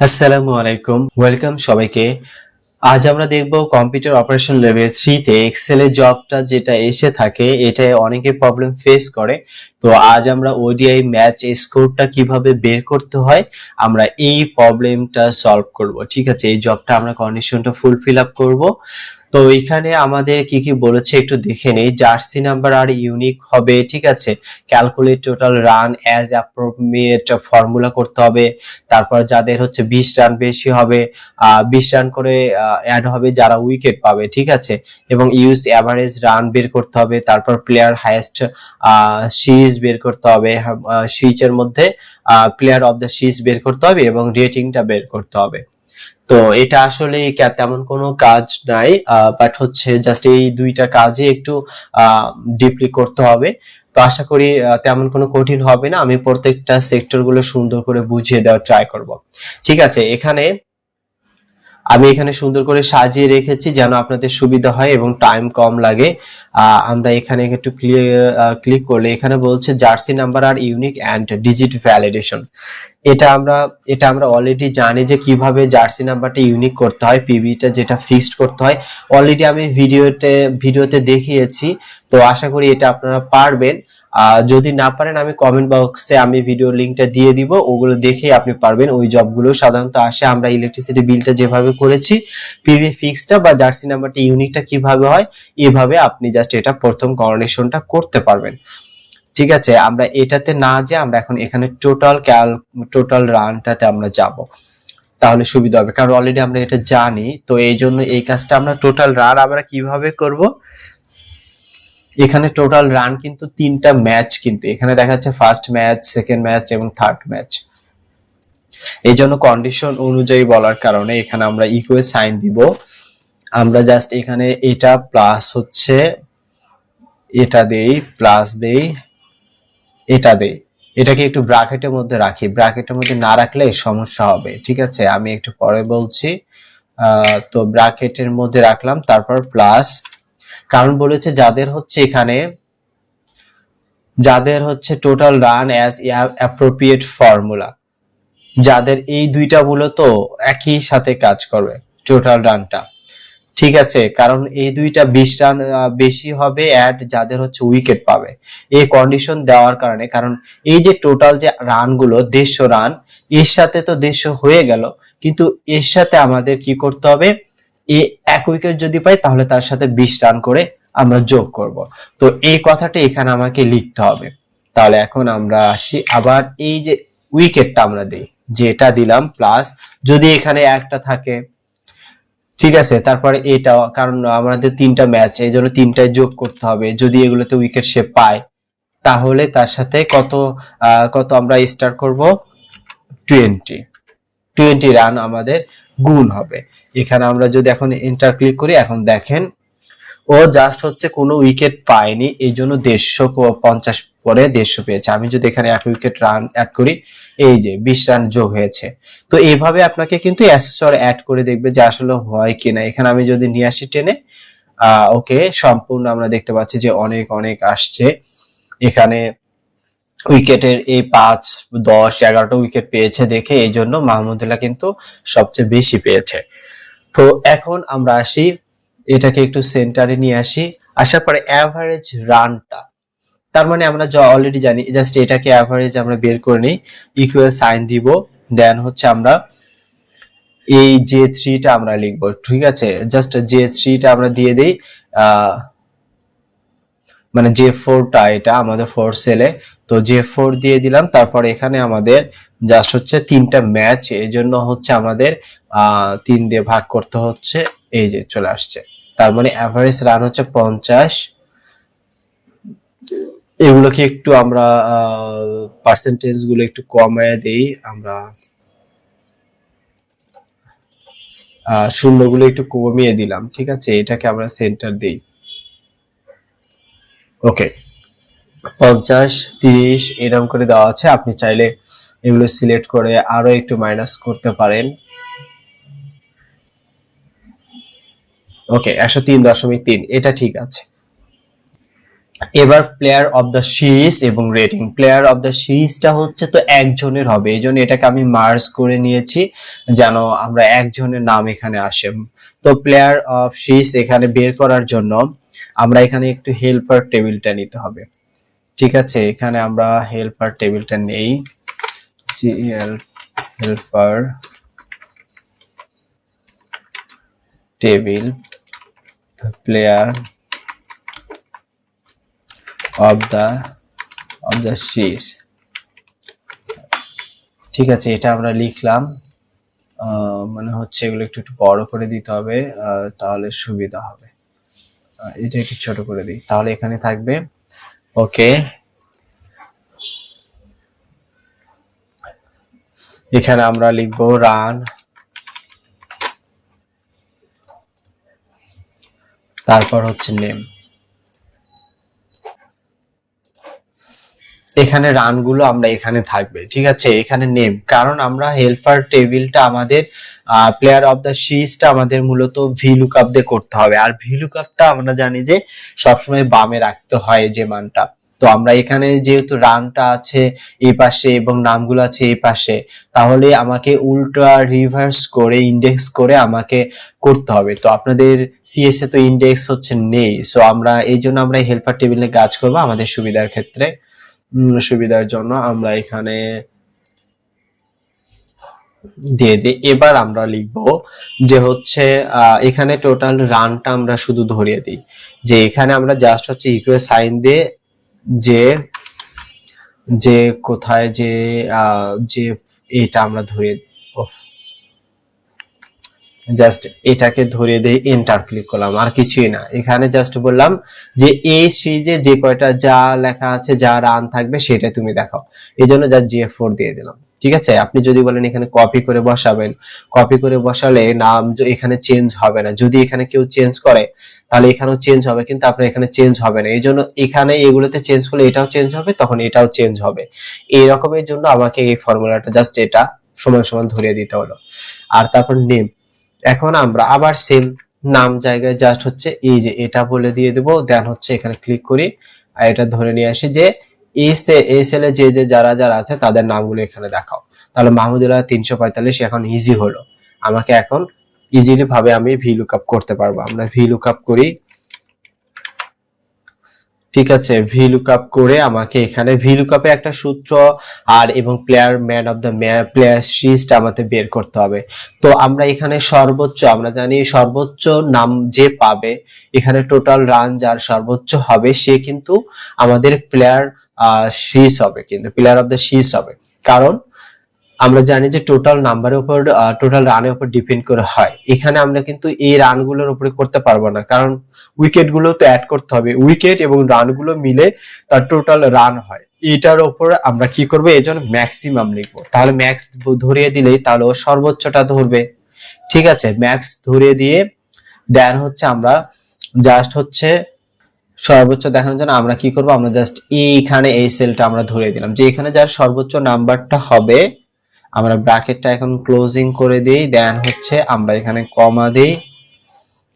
আসসালামু আলাইকুম। ওয়েলকাম সবাইকে। আজ আমরা দেখব কম্পিউটার অপারেশন লেভেল থ্রিতে এক্সেল এর জবটা যেটা এসে থাকে এটা অনেকে প্রবলেম ফেস করে। তো আজ আমরা ওডিআই ম্যাচ স্কোরটা কীভাবে বের করতে হয়, আমরা এই প্রবলেমটা সলভ করব। ঠিক আছে, এই জবটা আমরা কন্ডিশনটা ফুলফিল আপ করব। তো এখানে আমাদের কি কি বলেছে একটু দেখে নেই। জার্সি নাম্বার আর ইউনিক হবে, ঠিক আছে? Calculate total run as appropriate formula করতে হবে। তারপর যাদের হচ্ছে বিশ রান বেশি হবে বিশ রান করে অ্যাড হবে যারা উইকেট পাবে, ঠিক আছে? এবং ইউজ অ্যাভারেজ রান বের করতে হবে। তারপর প্লেয়ার হাইয়েস্ট সিরিজ বের করতে হবে। সিরিজের মধ্যে প্লেয়ার অফ দ্য সিরিজ বের করতে হবে এবং রেটিংটা বের করতে হবে। তো এটা আসলে তেমন কোনো কাজ নাই বাট হচ্ছে জাস্ট এই দুইটা কাজে একটু ডিপলি করতে হবে। তো আশা করি তেমন কোনো কঠিন হবে না। আমি প্রত্যেকটা সেক্টরগুলো সুন্দর করে বুঝিয়ে দেওয়ার ট্রাই করব। ঠিক আছে, এখানে আমি এখানে সুন্দর করে সাজিয়ে রেখেছি যেন আপনাদের সুবিধা হয় এবং টাইম কম লাগে। আমরা এখানে একটু ক্লিক করলে এখানে বলছে জার্সি নাম্বার আর ইউনিক অ্যান্ড ডিজিট ভ্যালিডেশন এটা আমরা এটা আমরা অলরেডি জানি যে কীভাবে জার্সি নাম্বারটা ইউনিক করতে হয় পিবিটা যেটা ফিক্সড করতে হয়। অলরেডি আমি ভিডিওতে ভিডিওতে দেখিয়েছি। তো আশা করি এটা আপনারা পারবেন। যদি না পারেন, আমি কমেন্ট বক্সে আমি ভিডিও লিংকটা দিয়ে দিব। ওগুলো দেখে আপনি পারবেন। ওই জবগুলো সাধারণত আসে। আমরা ইলেকট্রিসিটি বিলটা যেভাবে করেছি পিভি ফিক্সডটা বা জার্সি নাম্বারটা ইউনিকটা কীভাবে হয়, এভাবে আপনি জাস্ট এটা প্রথম কর্নেশনটা করতে পারবেন। ঠিক আছে? আমরা এটাতে না যে আমরা এখন এখানে টোটাল ক্যাল টোটাল রানটাতে আমরা যাব। তাহলে সুবিধা হবে। কারণ অলরেডি আমরা এটা জানি। তো এই জন্য এই কাজটা আমরা টোটাল রান আমরা কীভাবে করব? এখানে টোটাল রান কিন্তু তিনটা ম্যাচ কিন্তু, এখানে দেখা যাচ্ছে ফার্স্ট ম্যাচ সেকেন্ড ম্যাচ এবং থার্ড ম্যাচ এই জন্য কন্ডিশন অনুযায়ী বলার কারণে এখানে আমরা ইকুয়ে সাইন দিব। আমরা জাস্ট এখানে এটা প্লাস হচ্ছে, এটা দেই প্লাস দেই, এটা দেই। এটাকে একটু ব্র্যাকেটের মধ্যে রাখি। ব্র্যাকেটের মধ্যে না রাখলে সমস্যা হবে, ঠিক আছে? আমি একটু পরে বলছি। তো ব্র্যাকেটের মধ্যে রাখলাম, তারপর প্লাস কারণ বলেছে যাদের হচ্ছে এখানে, যাদের হচ্ছে total run as appropriate formula যাদের এই দুইটা মূলত একই সাথে কাজ করবে টোটাল রানটা ঠিক আছে, কারণ এই দুইটা বিশ রান বেশি হবে অ্যাড যাদের হচ্ছে উইকেট পাবে। এই কন্ডিশন দেওয়ার কারণে, কারণ এই যে টোটাল যে রানগুলো দেড়শো রান এর সাথে তো দেড়শো হয়ে গেল, কিন্তু এর সাথে আমাদের কি করতে হবে? এ এক উইকেট যদি পাই, তাহলে তার সাথে বিশ রান করে আমরা যোগ করব। তো এই কথাটা এখানে আমাকে লিখতে হবে। তাহলে এখন আমরা আসি। আবার এই যে উইকেটটা আমরা দিই, যেটা দিলাম প্লাস যদি এখানে একটা থাকে, ঠিক আছে? তারপরে এটা কারণ আমাদের তিনটা ম্যাচ এই জন্য তিনটায় যোগ করতে হবে। যদি এগুলোতে উইকেট সে পায়, তাহলে তার সাথে কত কত আমরা স্টার্ট করব? টোয়েন্টি টোয়েন্টি রান আমাদের গুণ হবে। এখানে আমরা যদি এখন এন্টার ক্লিক করি, এখন দেখেন, ও জাস্ট হচ্ছে কোনো উইকেট পায়নি, এই জন্য দেড়শো পঞ্চাশ পরে দেড়শো পেয়েছে। আমি যদি এখানে এক উইকেট রান অ্যাড করি, এই যে বিশ রান যোগ হয়েছে। তো এইভাবে আপনাকে কিন্তু অ্যাসেসর অ্যাড করে দেখবে যে আসলে হয় কিনা। এখানে আমি যদি নিয়ে আসি টেনে ওকে সম্পূর্ণ আমরা দেখতে পাচ্ছি যে অনেক অনেক আসছে। এখানে উইকেটের এই পাঁচ, দশ, এগারোটা উইকেট পেয়েছে দেখে এই জন্য মাহমুদুল্লাহ কিন্তু সবচেয়ে বেশি পেয়েছে। তো এখন আমরা আসি, এটাকে একটু সেন্টারে নিয়ে আসি। আসার পরে অ্যাভারেজ রানটা তার মানে আমরা যা অলরেডি জানি জাস্ট এটাকে অ্যাভারেজ আমরা বের করে নিই ইকুয়াল সাইন দিব দেন হচ্ছে আমরা এই যে থ্রিটা আমরা লিখব, ঠিক আছে? জাস্ট যে থ্রিটা আমরা দিয়ে দিই মানে যে ফোরটা এটা আমাদের ফোর সেলে তো যে ফোর দিয়ে দিলাম, তারপর এখানে আমাদের জাস্ট হচ্ছে তিনটা ম্যাচ এই জন্য হচ্ছে আমাদের তিন দিয়ে ভাগ করতে হচ্ছে, এই যে চলে আসছে। তার মানে অ্যাভারেজ রান হচ্ছে পঞ্চাশ। এগুলোকে একটু আমরা পার্সেন্টেজগুলো একটু কমায় দেই, আমরা শূন্যগুলো একটু কমিয়ে দিলাম, ঠিক আছে? এটাকে আমরা সেন্টার দিই। ওকে পঞ্চাশ, তিরিশ এরকম করে দেওয়া আছে। আপনি চাইলে এগুলো সিলেক্ট করে আরও একটু মাইনাস করতে পারেন। ওকে একশো তিন দশমিক তিন, এটা ঠিক আছে। এবার প্লেয়ার অফ দ্য সিরিজ এবং রেটিং প্লেয়ার অফ দ্য সিরিজটা হচ্ছে তো একজনের হবে, এই জন্য এটাকে আমি মার্জ করে নিয়েছি, যেন আমরা একজনের নাম এখানে আসে। তো প্লেয়ার অফ সিরিজ এখানে বের করার জন্য আমরা এখানে একটু হেল্পার টেবিলটা নিতে হবে। ঠিক আছে, এখানে আমরা হেল্পার টেবিলটা নেই। Helper table player of the of the series ঠিক আছে, এটা আমরা লিখলাম। মনে হচ্ছে এগুলো একটু একটু বড় করে দিতে হবে। তাহলে সুবিধা হবে। এটা একটু ছোট করে দিই। তাহলে এখানে থাকবে, ওকে। এখানে আমরা লিখব রান। তারপর হচ্ছে নেম। এখানে রানগুলো আমরা এখানে থাকবে, ঠিক আছে? এখানে নেম কারণ আমরা হেল্পার টেবিলটা আমাদের প্লেয়ার অফ দ্য সিরিজটা আমাদের মূলত ভি লুকআপ দিয়ে করতে হবে। আর ভি লুকআপটা আমরা জানি যে সবসময় বামে রাখতে হয় যে মানটা। তো আমরা এখানে যেহেতু রানটা আছে এই পাশে এবং নামগুলো আছে এই পাশে, তাহলে আমাকে উল্টা রিভার্স করে ইন্ডেক্স করে আমাকে করতে হবে। তো আপনাদের সিএসএ তো ইন্ডেক্স হচ্ছে নেই সো আমরা, এই জন্য আমরা হেল্পার টেবিলে কাজ করব আমাদের সুবিধার ক্ষেত্রে। সুবিধার জন্য আমরা এখানে দিয়ে দিই। এবার আমরা লিখব যে হচ্ছে এখানে টোটাল রানটা আমরা শুধু ধরিয়ে দিই। যে এখানে আমরা জাস্ট হচ্ছে ইকুয়াল সাইন দিয়ে যে যে কোথায় যে যে এটা আমরা ধরিয়ে জাস্ট এটাকে ধরিয়ে দিয়ে এন্টার ক্লিক করলাম, আর কিছুই না। এখানে জাস্ট বললাম যে এই সিরিজে যে কয়টা যা লেখা আছে, যা রান থাকবে, সেটা তুমি দেখাও। এই জন্য জাস্ট জিএফ ফোর দিয়ে দিলাম। ঠিক আছে? আপনি যদি বলেন এখানে কপি করে বসাবেন কপি করে বসালে নাম এখানে চেঞ্জ হবে না। যদি এখানে কেউ চেঞ্জ করে, তাহলে এখানেও চেঞ্জ হবে, কিন্তু আপনার এখানে চেঞ্জ হবে না। এই জন্য এখানে এগুলোতে চেঞ্জ করলে এটাও চেঞ্জ হবে, তখন এটাও চেঞ্জ হবে। এই জন্য আমাকে এই ফর্মুলাটা জাস্ট এটা সমান সমান ধরিয়ে দিতে হলো। আর তারপর নেম এখন আমরা আবার সেম নাম জায়গায় জাস্ট হচ্ছে এই যে এটা বলে দিয়ে দেবো দেন হচ্ছে এখানে ক্লিক করি। আর এটা ধরে নিয়ে আসি যে এই এই সেলে যে যে যারা যারা আছে তাদের নামগুলো এখানে দেখাও। তাহলে মাহমুদুল্লাহ তিনশো পঁয়তাল্লিশ এখন ইজি হলো। আমাকে এখন ইজিলি ভাবে আমি ভি লুকআপ করতে পারব। আমরা ভি লুকআপ করি। ঠিক আছে ভি লুকআপ করে আমাকে এখানে ভি লুকআপে একটা সূত্র আর এবং player man of the player সিরিজটা আমাকে বের করতে হবে। তো আমরা এখানে সর্বোচ্চ, আমরা জানি সর্বোচ্চ নাম যে পাবে, এখানে টোটাল রান যার সর্বোচ্চ হবে, সে কিন্তু আমাদের প্লেয়ার সিরিজ হবে, কিন্তু প্লেয়ার অফ দ্য সিরিজ হবে। কারণ আমরা জানি যে টোটাল নাম্বারের উপর টোটাল রানের উপর ডিপেন্ড করে হয়। এখানে আমরা কিন্তু এই রানগুলোর উপরে করতে পারব না। কারণ উইকেটগুলো তো অ্যাড করতে হবে। উইকেট এবং রানগুলো মিলে তার টোটাল রান হয়। এটার উপর আমরা কি করব? এই জন্য ম্যাক্সিমাম লিখব। তাহলে ম্যাক্স ধরিয়ে দিলেই তাহলে সর্বোচ্চটা ধরবে। ঠিক আছে? ম্যাক্স ধরিয়ে দিয়ে দেন হচ্ছে আমরা জাস্ট হচ্ছে সর্বোচ্চ দেখানোর জন্য আমরা কি করব? আমরা জাস্ট এইখানে এই সেলটা আমরা ধরে দিলাম। যে এখানে যার সর্বোচ্চ নাম্বারটা হবে আমরা ব্র্যাকেটটা এখন ক্লোজিং করে দিই দেন হচ্ছে আমরা এখানে কমা দিই।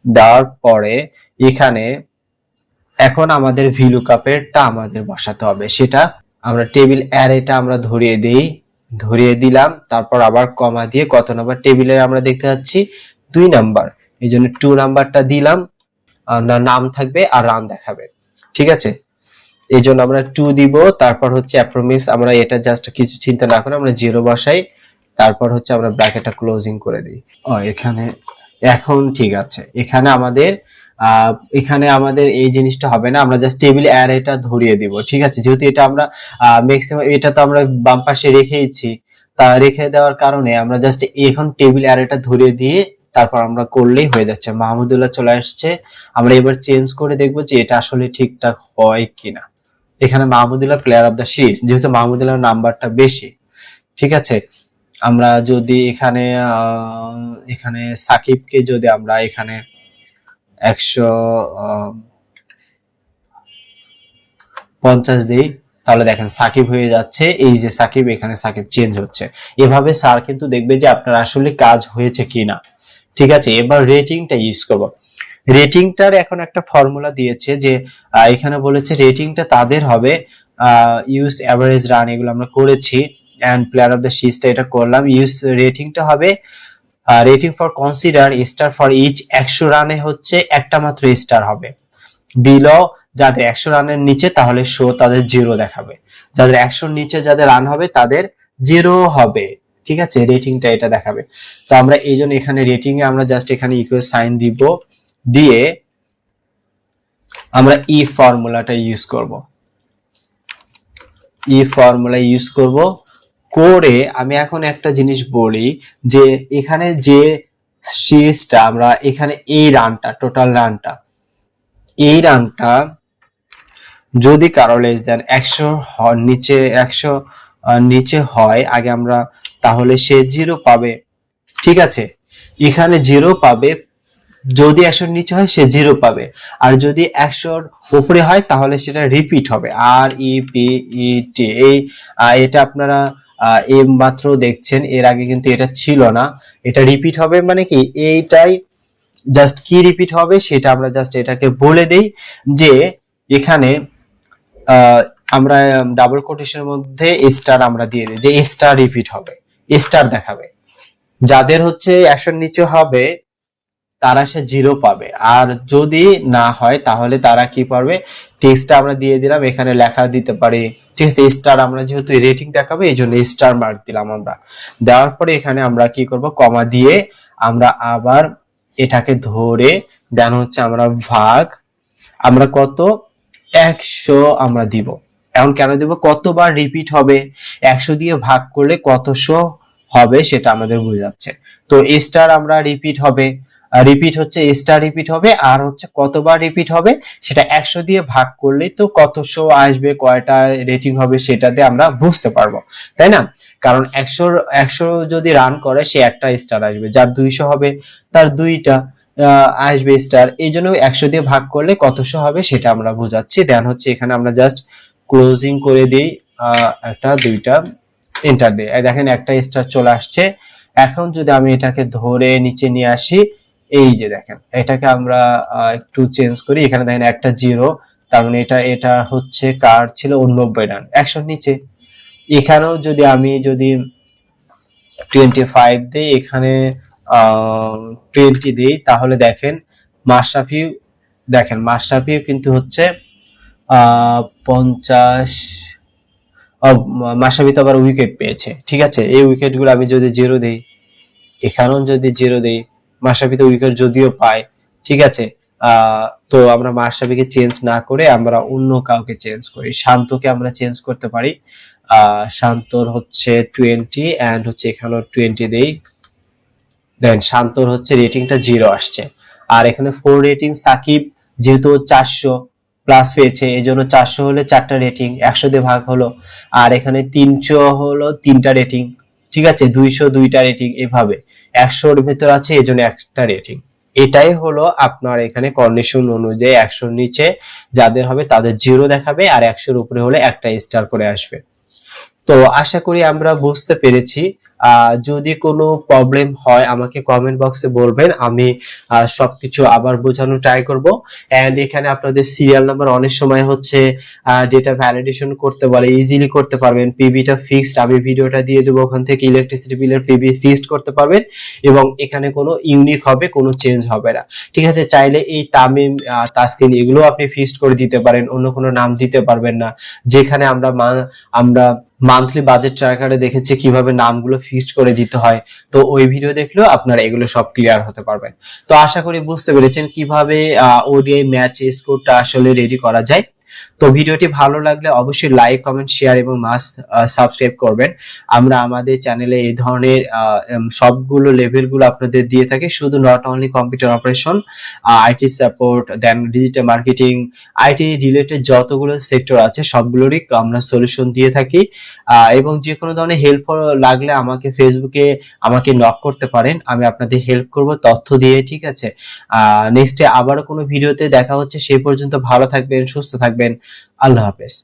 দেওয়ার পরে এখানে এখন আমাদের ভিলু কাপেরটা আমাদের বসাতে হবে। সেটা আমরা টেবিল অ্যারেটা আমরা ধরিয়ে দিই, ধরিয়ে দিলাম, তারপর আবার কমা দিয়ে কত নাম্বার টেবিলে আমরা দেখতে পাচ্ছি? দুই নাম্বার এই জন্য টু নাম্বারটা দিলাম নাম থাকবে আর রান দেখাবে। ঠিক আছে? এই জন্য আমরা টু দিব, তারপর হচ্ছে অ্যাপ্রোমিস আমরা এটা জাস্ট কিছু চিন্তা না করে আমরা জিরো বসাই। তারপর হচ্ছে আমরা ব্র্যাকেটটা ক্লোজিং করে দিই। ও, এখানে, এখন ঠিক আছে। এখানে আমাদের এখানে আমাদের এই জিনিসটা হবে না, আমরা জাস্ট টেবিল অ্যারেটা ধরিয়ে দিব, ঠিক আছে? যেহেতু এটা আমরা ম্যাক্সিমাম এটা তো আমরা বাম পাশে রেখেইছি, তা রেখে দেওয়ার কারণে আমরা জাস্ট এখন টেবিল অ্যারেটা ধরিয়ে দিয়ে তারপর আমরা করলেই হয়ে যাচ্ছে। মাহমুদুল্লাহ চলে আসছে, আমরা এবার চেঞ্জ করে দেখব যে এটা আসলে ঠিকঠাক হয় কিনা। এখানে Mahmudullah player of the series যেহেতু মাহমুদুল্লাহর নাম্বারটা বেশি, ঠিক আছে? আমরা যদি এখানে এখানে সাকিবকে যদি আমরা এখানে একশো পঞ্চাশ দিই, তাহলে দেখেন সাকিব হয়ে যাচ্ছে। এই যে সাকিব, এখানে সাকিব চেঞ্জ হচ্ছে। এভাবে স্যার কিন্তু দেখবে যে আপনার আসলে কাজ হয়েছে কিনা। ঠিক আছে, এবার রেটিংটা ইউজ করব। রেটিংটার এখন একটা ফর্মুলা দিয়েছে যে এখানে বলেছে রেটিংটা তাদের হবে ইউজ অ্যাভারেজ রান এগুলো আমরা করেছি। অ্যান্ড প্লেয়ার অফ দ্য সিরিজটা এটা করলাম। ইউজ রেটিংটা হবে rating for consider star for each একশো রানে হচ্ছে একটা মাত্র স্টার হবে। বিলো যাদের একশো রানের নিচে, তাহলে শো তাদের জিরো দেখাবে। যাদের একশোর নিচে যাদের রান হবে, তাদের জিরো হবে। ঠিক আছে? রেটিংটা এটা দেখাবে। তো আমরা এই জন্য এখানে রেটিং এ আমরা জাস্ট এখানে ইকুয়াল সাইন দিব। দিয়ে আমরা ই ফর্মুলাটা ইউজ করব। ই ফর্মুলা ইউজ করব। করে আমি এখন একটা জিনিস বলি যে এখানে যে সিরিজটা আমরা এখানে এই রানটা টোটাল রানটা, এই রানটা যদি কারও লেস দেন একশো নিচে একশো নিচে হয়, আগে আমরা তাহলে সে জিরো পাবে। ঠিক আছে? এখানে জিরো পাবে, যদি একশোর নিচে হয়, সে জিরো পাবে। আর যদি একশোর উপরে হয়, তাহলে সেটা রিপিট হবে। আর ই পি ই টি এই এটা আপনারা এই মাত্র দেখছেন, এর আগে কিন্তু এটা ছিল না। এটা রিপিট হবে মানে কি, এইটাই জাস্ট কি রিপিট হবে সেটা আমরা জাস্ট এটাকে বলে দেই যে এখানে আমরা ডাবল কোটেশনের মধ্যে স্টার আমরা দিয়ে দিই, যে স্টার রিপিট হবে স্টার দেখাবে। যাদের হচ্ছে একশোর নিচে হবে তারা সে জিরো পাবে। আর যদি না হয়, তাহলে তারা কি পারবে? টেক্সটটা আমরা দিয়ে দিলাম, এখানে লেখা দিতে পারি। ঠিক আছে স্টার আমরা যেহেতু রেটিং দেখাবে, এই জন্য স্টার মার্ক দিলাম আমরা। দেওয়ার পরে এখানে আমরা কি করব? কমা দিয়ে আমরা আবার এটাকে ধরে দেন হচ্ছে আমরা ভাগ, আমরা কত? একশো আমরা দিব। এখন কেন দিব? কতবার রিপিট হবে? একশো দিয়ে ভাগ করলে কতশো হবে সেটা আমাদের বোঝাচ্ছে। তো স্টার আমরা রিপিট হবে। রিপিট হচ্ছে স্টার রিপিট হবে, আর হচ্ছে কতবার রিপিট হবে, সেটা একশো দিয়ে ভাগ করলে তো কতশো আসবে, কয়টা রেটিং হবে সেটাতে আমরা বুঝতে পারব, তাই না? কারণ একশো একশো যদি রান করে, সে একটা স্টার আসবে, যার দুইশো হবে, তার দুইটা আসবে স্টার এই জন্য একশো দিয়ে ভাগ করলে কতশো হবে সেটা আমরা বোঝাচ্ছি। দেন হচ্ছে এখানে আমরা জাস্ট ক্লোজিং করে দিই একটা, দুইটা এন্টার দিই। দেখেন একটা স্টার চলে আসছে। এখন যদি আমি এটাকে ধরে নিচে নিয়ে আসি এই যে দেখেন, এটাকে আমরা একটু চেঞ্জ করি। এখানে দেখেন একটা জিরো তার মানে এটা এটা হচ্ছে কার ছিল? উননব্বই রান একশোর নিচে। এখানেও যদি আমি, যদি টোয়েন্টি ফাইভ দিই, এখানে টোয়েন্টি দিই, তাহলে দেখেন মাশরাফি, দেখেন মাশরাফিও কিন্তু হচ্ছে পঞ্চাশ মাশরাফি তো আবার উইকেট পেয়েছে। ঠিক আছে? এই উইকেটগুলো আমি যদি জিরো দিই, এখানেও যদি জিরো দিই মাশরাফি তো উইকেট যদিও পায়, ঠিক আছে? তো আমরা মাশরাফিকে চেঞ্জ না করে আমরা অন্য কাউকে চেঞ্জ করি। শান্তকে আমরা চেঞ্জ করতে পারি। শান্তর হচ্ছে টোয়েন্টি অ্যান্ড হচ্ছে এখানেও টোয়েন্টি দেই। দেন শান্তর হচ্ছে রেটিংটা জিরো আসছে। আর এখানে ফোর রেটিং সাকিব যেহেতু চারশো প্লাস পেয়েছে এই জন্য চারশো হলে চারটা রেটিং একশো দিয়ে ভাগ হলো। আর এখানে তিনশো হলো তিনটা রেটিং ঠিক আছে, দুইশো দুইটা রেটিং এভাবে। একশোর ভেতর আছে, এই জন্য একটা রেটিং এটাই হলো আপনার এখানে কন্ডিশন অনুযায়ী একশোর নিচে যাদের হবে তাদের জিরো দেখাবে আর একশোর উপরে হলে একটা স্টার করে আসবে। তো আশা করি আমরা বুঝতে পেরেছি যদি কোনো প্রবলেম হয়, আমাকে কমেন্ট বক্সে বলবেন, আমি সবকিছু আবার বোঝানোর ট্রাই করব। এন্ড এখানে আপনাদের সিরিয়াল নাম্বার অনেক সময় হচ্ছে ডেটা ভ্যালিডেশন করতে বলে ইজিলি করতে পারবেন। পিবিটা ফিক্সড আমি ভিডিওটা দিয়ে দেবো, ওখান থেকে ইলেকট্রিসিটি বিলের পিবি ফিক্সড করতে পারবেন। এবং এখানে কোনো ইউনিক হবে, কোনো চেঞ্জ হবে না। ঠিক আছে, চাইলে এই তামিম তাসকিন এগুলো আপনি ফিক্সড করে দিতে পারেন, অন্য কোনো নাম দিতে পারবেন না। যেখানে আমরা আমরা মান্থলি বাজেট ট্র্যাকারে দেখেছি কীভাবে নামগুলো ফিক্সড করে দিতে হয়। তো ওই ভিডিও দেখলেও আপনারা এগুলো সব ক্লিয়ার হতে পারবেন। তো আশা করি বুঝতে পেরেছেন কীভাবে ওডিআই ম্যাচ স্কোরটা আসলে রেডি করা যায়। তো ভিডিওটি ভালো লাগলে অবশ্যই লাইক কমেন্ট শেয়ার এবং মাস্ট সাবস্ক্রাইব করবেন। আমরা আমাদের চ্যানেলে এই ধরনের সবগুলো লেভেলগুলো আপনাদের দিয়ে থাকি। শুধু not only computer operation IT support then digital marketing IT related যতগুলো সেক্টর আছে, সবগুলোরই আমরা সলিউশন দিয়ে থাকি। এবং যে কোনো ধরনের হেল্প লাগলে আমাকে ফেসবুকে আমাকে নক করতে পারেন। আমি আপনাদের হেল্প করব তথ্য দিয়ে, ঠিক আছে? নেক্সটে আবারও কোনো ভিডিওতে দেখা হচ্ছে সেই পর্যন্ত ভালো থাকবেন, সুস্থ থাকবেন। আল্লাহ হাফেজ।